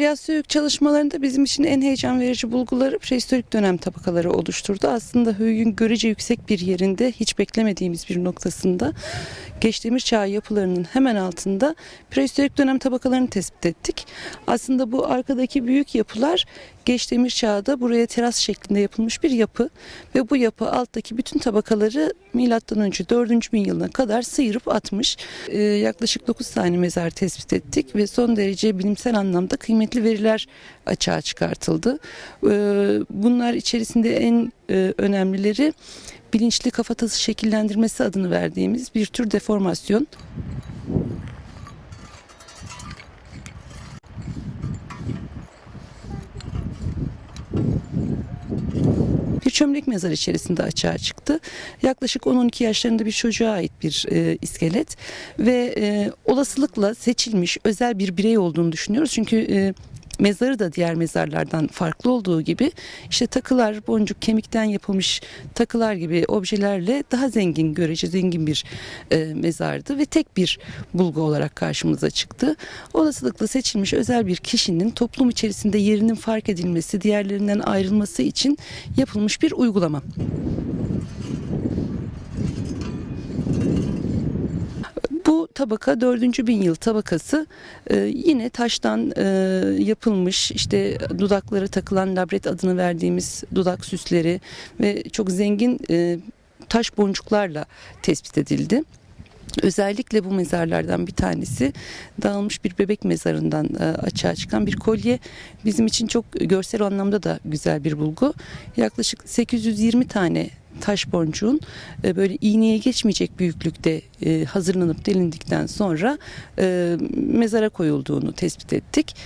Arkeolojik çalışmalarında bizim için en heyecan verici bulguları prehistorik dönem tabakaları oluşturdu. Aslında Höyük'ün görece yüksek bir yerinde hiç beklemediğimiz bir noktasında Geçdemir çağı yapılarının hemen altında prehistorik dönem tabakalarını tespit ettik. Aslında bu arkadaki büyük yapılar Geçdemir çağda buraya teras şeklinde yapılmış bir yapı ve bu yapı alttaki bütün tabakaları milattan önce 4. bin yılına kadar sıyırıp atmış. Ee, yaklaşık 9 tane mezar tespit ettik ve son derece bilimsel anlamda kıymetli veriler açığa çıkartıldı. Ee, bunlar içerisinde en e, önemlileri bilinçli kafatası şekillendirmesi adını verdiğimiz bir tür deformasyon. Çömlek mezar içerisinde açığa çıktı. Yaklaşık 10-12 yaşlarında bir çocuğa ait bir e, iskelet ve e, olasılıkla seçilmiş özel bir birey olduğunu düşünüyoruz. Çünkü e, mezarı da diğer mezarlardan farklı olduğu gibi işte takılar, boncuk, kemikten yapılmış takılar gibi objelerle daha zengin, görece zengin bir e, mezardı ve tek bir bulgu olarak karşımıza çıktı. Olasılıkla seçilmiş özel bir kişinin toplum içerisinde yerinin fark edilmesi, diğerlerinden ayrılması için yapılmış bir uygulama. Bu tabaka 4. bin yıl tabakası e, yine taştan e, yapılmış işte dudaklara takılan labret adını verdiğimiz dudak süsleri ve çok zengin e, taş boncuklarla tespit edildi. Özellikle bu mezarlardan bir tanesi dağılmış bir bebek mezarından e, açığa çıkan bir kolye bizim için çok görsel anlamda da güzel bir bulgu. Yaklaşık 820 tane taş boncuğun e, böyle iğneye geçmeyecek büyüklükte e, hazırlanıp delindikten sonra e, mezara koyulduğunu tespit ettik.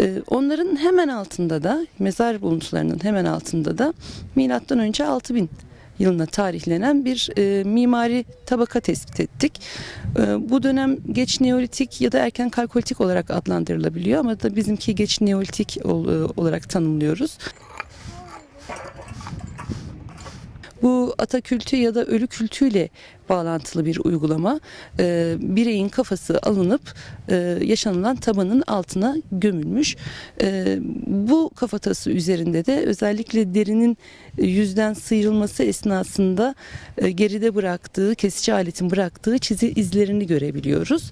E, Onların hemen altında da mezar buluntularının hemen altında da milattan önce 6000 yılına tarihlenen bir e, mimari tabaka tespit ettik. E, bu dönem geç neolitik ya da erken kalkolitik olarak adlandırılabiliyor ama da bizimki geç neolitik ol- e, olarak tanımlıyoruz. Bu ata kültü ya da ölü kültüyle bağlantılı bir uygulama. Ee, bireyin kafası alınıp e, yaşanılan tabanın altına gömülmüş. Ee, bu kafatası üzerinde de özellikle derinin e, yüzden sıyrılması esnasında e, geride bıraktığı, kesici aletin bıraktığı çizi izlerini görebiliyoruz.